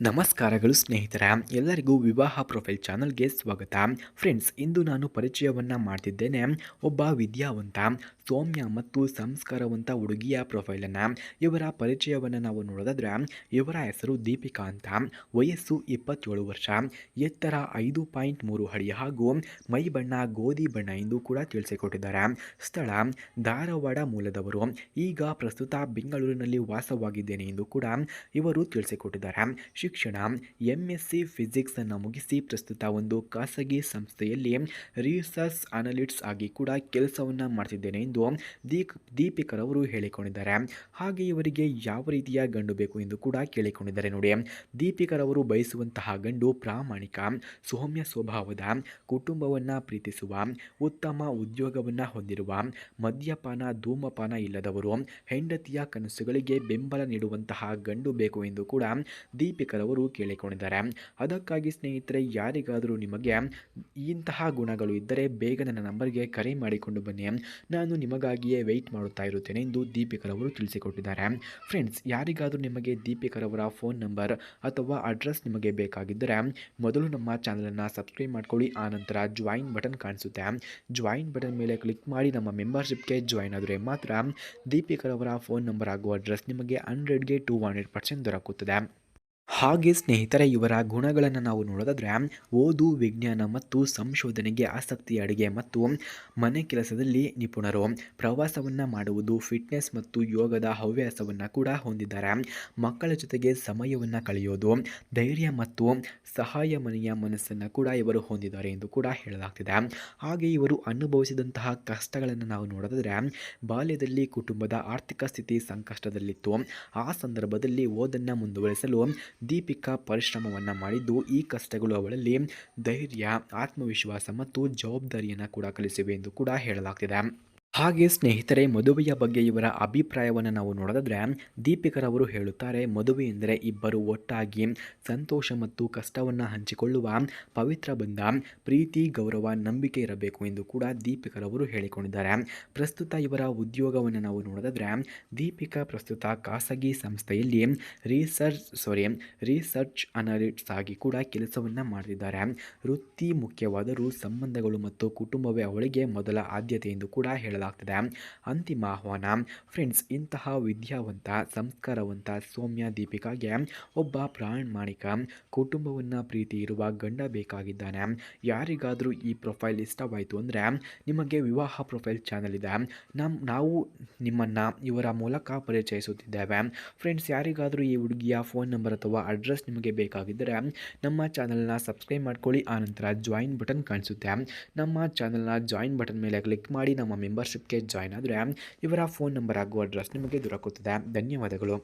ನಮಸ್ಕಾರಗಳು ಸ್ನೇಹಿತರ. ಎಲ್ಲರಿಗೂ ವಿವಾಹ ಪ್ರೊಫೈಲ್ ಚಾನಲ್ಗೆ ಸ್ವಾಗತ. ಫ್ರೆಂಡ್ಸ್, ಇಂದು ನಾನು ಪರಿಚಯವನ್ನು ಮಾಡ್ತಿದ್ದೇನೆ. ಒಬ್ಬ ವಿದ್ಯಾವಂತ, ಸೌಮ್ಯ ಮತ್ತು ಸಂಸ್ಕಾರವಂತ ಹುಡುಗಿಯ ಪ್ರೊಫೈಲನ್ನು. ಇವರ ಪರಿಚಯವನ್ನು ನಾವು ನೋಡೋದಾದ್ರೆ, ಇವರ ಹೆಸರು ದೀಪಿಕಾ ಅಂತ. ವಯಸ್ಸು ಇಪ್ಪತ್ತೇಳು ವರ್ಷ. ಎತ್ತರ ಐದು ಪಾಯಿಂಟ್ ಮೂರು ಅಡಿ ಹಾಗೂ ಮೈ ಬಣ್ಣ, ಗೋಧಿ ಬಣ್ಣ ಎಂದು ಕೂಡ ತಿಳಿಸಿಕೊಟ್ಟಿದ್ದಾರೆ. ಸ್ಥಳ ಧಾರವಾಡ ಮೂಲದವರು. ಈಗ ಪ್ರಸ್ತುತ ಬೆಂಗಳೂರಿನಲ್ಲಿ ವಾಸವಾಗಿದ್ದೇನೆ ಎಂದು ಕೂಡ ಇವರು ತಿಳಿಸಿಕೊಟ್ಟಿದ್ದಾರೆ. ಶಿಕ್ಷಣ ಎಂ ಎಸ್ ಸಿ ಫಿಸಿಕ್ಸನ್ನು ಮುಗಿಸಿ ಪ್ರಸ್ತುತ ಒಂದು ಖಾಸಗಿ ಸಂಸ್ಥೆಯಲ್ಲಿ ರಿಸರ್ಚ್ ಅನಲಿಟ್ಸ್ ಆಗಿ ಕೂಡ ಕೆಲಸವನ್ನು ಮಾಡ್ತಿದ್ದೇನೆ ಎಂದು ದೀಕ್ ದೀಪಿಕರವರು ಹೇಳಿಕೊಂಡಿದ್ದಾರೆ. ಹಾಗೆ ಇವರಿಗೆ ಯಾವ ರೀತಿಯ ಗಂಡು ಬೇಕು ಎಂದು ಕೂಡ ಕೇಳಿಕೊಂಡಿದ್ದಾರೆ ನೋಡಿ. ದೀಪಿಕರವರು ಬಯಸುವಂತಹ ಗಂಡು ಪ್ರಾಮಾಣಿಕ, ಸೌಮ್ಯ ಸ್ವಭಾವದ, ಕುಟುಂಬವನ್ನು ಪ್ರೀತಿಸುವ, ಉತ್ತಮ ಉದ್ಯೋಗವನ್ನು ಹೊಂದಿರುವ, ಮದ್ಯಪಾನ, ಧೂಮಪಾನ ಇಲ್ಲದವರು, ಹೆಂಡತಿಯ ಕನಸುಗಳಿಗೆ ಬೆಂಬಲ ನೀಡುವಂತಹ ಗಂಡು ಬೇಕು ಎಂದು ಕೂಡ ದೀಪಿಕರವರು ಕೇಳಿಕೊಂಡಿದ್ದಾರೆ. ಅದಕ್ಕಾಗಿ ಸ್ನೇಹಿತರೆ, ಯಾರಿಗಾದರೂ ನಿಮಗೆ ಇಂತಹ ಗುಣಗಳು ಇದ್ದರೆ ಬೇಗ ನನ್ನ ನಂಬರ್ಗೆ ಕರೆ ಮಾಡಿಕೊಂಡು ಬನ್ನಿ. ನಾನು ನಿಮಗಾಗಿಯೇ ವೆಯ್ಟ್ ಮಾಡುತ್ತಾ ಇರುತ್ತೇನೆ ಎಂದು ದೀಪಿಕರವರು ತಿಳಿಸಿಕೊಟ್ಟಿದ್ದಾರೆ. ಫ್ರೆಂಡ್ಸ್ ಯಾರಿಗಾದರೂ ನಿಮಗೆ ದೀಪಿಕರವರ ಫೋನ್ ನಂಬರ್ ಅಥವಾ ಅಡ್ರೆಸ್ ನಿಮಗೆ ಬೇಕಾಗಿದ್ದರೆ ಮೊದಲು ನಮ್ಮ ಚಾನಲನ್ನು ಸಬ್ಸ್ಕ್ರೈಬ್ ಮಾಡ್ಕೊಳ್ಳಿ. ಆನಂತರ ಜಾಯಿನ್ ಬಟನ್ ಕಾಣಿಸುತ್ತೆ. ಜಾಯಿನ್ ಬಟನ್ ಮೇಲೆ ಕ್ಲಿಕ್ ಮಾಡಿ ನಮ್ಮ ಮೆಂಬರ್ಶಿಪ್ಗೆ ಜಾಯಿನ್ ಆದರೆ ಮಾತ್ರ ದೀಪಿಕರವರ ಫೋನ್ ನಂಬರ್ ಹಾಗೂ ಅಡ್ರೆಸ್ ನಿಮಗೆ ಹಂಡ್ರೆಡ್ಗೆ ಟು ಹಂಡ್ರೆಡ್ ಪರ್ಸೆಂಟ್ ದೊರಕುತ್ತದೆ. ಹಾಗೆ ಸ್ನೇಹಿತರೆ, ಇವರ ಗುಣಗಳನ್ನು ನಾವು ನೋಡೋದಾದರೆ, ಓದು, ವಿಜ್ಞಾನ ಮತ್ತು ಸಂಶೋಧನೆಗೆ ಆಸಕ್ತಿ ಅಡುಗೆ ಮತ್ತು ಮನೆ ಕೆಲಸದಲ್ಲಿ ನಿಪುಣರು. ಪ್ರವಾಸವನ್ನು ಮಾಡುವುದು ಫಿಟ್ನೆಸ್ ಮತ್ತು ಯೋಗದ ಹವ್ಯಾಸವನ್ನು ಕೂಡ ಹೊಂದಿದ್ದಾರೆ. ಮಕ್ಕಳ ಜೊತೆಗೆ ಸಮಯವನ್ನು ಕಳೆಯೋದು, ಧೈರ್ಯ ಮತ್ತು ಸಹಾಯ ಮನೆಯ ಮನಸ್ಸನ್ನು ಕೂಡ ಇವರು ಹೊಂದಿದ್ದಾರೆ ಎಂದು ಕೂಡ ಹೇಳಲಾಗ್ತಿದೆ. ಹಾಗೆ ಇವರು ಅನುಭವಿಸಿದಂತಹ ಕಷ್ಟಗಳನ್ನು ನಾವು ನೋಡೋದಾದರೆ, ಬಾಲ್ಯದಲ್ಲಿ ಕುಟುಂಬದ ಆರ್ಥಿಕ ಸ್ಥಿತಿ ಸಂಕಷ್ಟದಲ್ಲಿತ್ತು. ಆ ಸಂದರ್ಭದಲ್ಲಿ ಓದನ್ನು ಮುಂದುವರಿಸಲು ದೀಪಿಕಾ ಪರಿಶ್ರಮವನ್ನು ಮಾಡಿದ್ದು ಈ ಕಷ್ಟಗಳು ಅವಳಲ್ಲಿ ಧೈರ್ಯ, ಆತ್ಮವಿಶ್ವಾಸ ಮತ್ತು ಜವಾಬ್ದಾರಿಯನ್ನು ಕೂಡ ಕಲಿಸಿವೆ ಎಂದು ಕೂಡ ಹೇಳಲಾಗ್ತಿದೆ. ಹಾಗೆ ಸ್ನೇಹಿತರೆ, ಮದುವೆಯ ಬಗ್ಗೆ ಇವರ ಅಭಿಪ್ರಾಯವನ್ನು ನಾವು ನೋಡಿದ್ರೆ ದೀಪಿಕರವರು ಹೇಳುತ್ತಾರೆ, ಮದುವೆ ಎಂದರೆ ಇಬ್ಬರು ಒಟ್ಟಾಗಿ ಸಂತೋಷ ಮತ್ತು ಕಷ್ಟವನ್ನು ಹಂಚಿಕೊಳ್ಳುವ ಪವಿತ್ರ ಬಂಧ, ಪ್ರೀತಿ, ಗೌರವ, ನಂಬಿಕೆ ಇರಬೇಕು ಎಂದು ಕೂಡ ದೀಪಿಕರವರು ಹೇಳಿಕೊಂಡಿದ್ದಾರೆ. ಪ್ರಸ್ತುತ ಇವರ ಉದ್ಯೋಗವನ್ನು ನಾವು ನೋಡಿದ್ರೆ ದೀಪಿಕಾ ಪ್ರಸ್ತುತ ಖಾಸಗಿ ಸಂಸ್ಥೆಯಲ್ಲಿ ರಿಸರ್ಚ್ ಸಾರಿ ರಿಸರ್ಚ್ ಅನಾಲಿಟ್ಸ್ ಆಗಿ ಕೂಡ ಕೆಲಸವನ್ನು ಮಾಡ್ತಿದ್ದಾರೆ. ವೃತ್ತಿ ಮುಖ್ಯವಾದರೂ ಸಂಬಂಧಗಳು ಮತ್ತು ಕುಟುಂಬವೇ ಅವಳಿಗೆ ಮೊದಲ ಆದ್ಯತೆ ಎಂದು ಕೂಡ ಹೇಳಲಾಗಿದೆ ಆಗ್ತದೆ ಅಂತಿಮ ಆಹ್ವಾನ, ಫ್ರೆಂಡ್ಸ್, ಇಂತಹ ವಿದ್ಯಾವಂತ, ಸಂಸ್ಕಾರವಂತ ಸೌಮ್ಯ ದೀಪಿಕಾಗೆ ಒಬ್ಬ ಪ್ರಾಮಾಣಿಕ ಕುಟುಂಬವನ್ನು ಪ್ರೀತಿ ಇರುವ ಗಂಡ ಬೇಕಾಗಿದ್ದಾನೆ. ಯಾರಿಗಾದರೂ ಈ ಪ್ರೊಫೈಲ್ ಇಷ್ಟವಾಯಿತು ಅಂದರೆ ನಿಮಗೆ ವಿವಾಹ ಪ್ರೊಫೈಲ್ ಚಾನಲ್ ಇದೆ. ನಮ್ಮ ನಾವು ನಿಮ್ಮನ್ನು ಇವರ ಮೂಲಕ ಪರಿಚಯಿಸುತ್ತಿದ್ದೇವೆ. ಫ್ರೆಂಡ್ಸ್, ಯಾರಿಗಾದರೂ ಈ ಹುಡುಗಿಯ ಫೋನ್ ನಂಬರ್ ಅಥವಾ ಅಡ್ರೆಸ್ ನಿಮಗೆ ಬೇಕಾಗಿದ್ದರೆ ನಮ್ಮ ಚಾನಲ್ನ ಸಬ್ಸ್ಕ್ರೈಬ್ ಮಾಡ್ಕೊಳ್ಳಿ. ಆನಂತರ ಜಾಯಿನ್ ಬಟನ್ ಕಾಣಿಸುತ್ತೆ. ನಮ್ಮ ಚಾನಲ್ನ ಜಾಯಿನ್ ಬಟನ್ ಮೇಲೆ ಕ್ಲಿಕ್ ಮಾಡಿ ನಮ್ಮ ಮೆಂಬರ್ಶಿಪ್ಗೆ ಜಾಯ್ನ್ ಆದರೆ ಇವರ ಫೋನ್ ನಂಬರ್ ಹಾಗೂ ಅಡ್ರೆಸ್ ನಿಮಗೆ ದೊರಕುತ್ತದೆ. ಧನ್ಯವಾದಗಳು.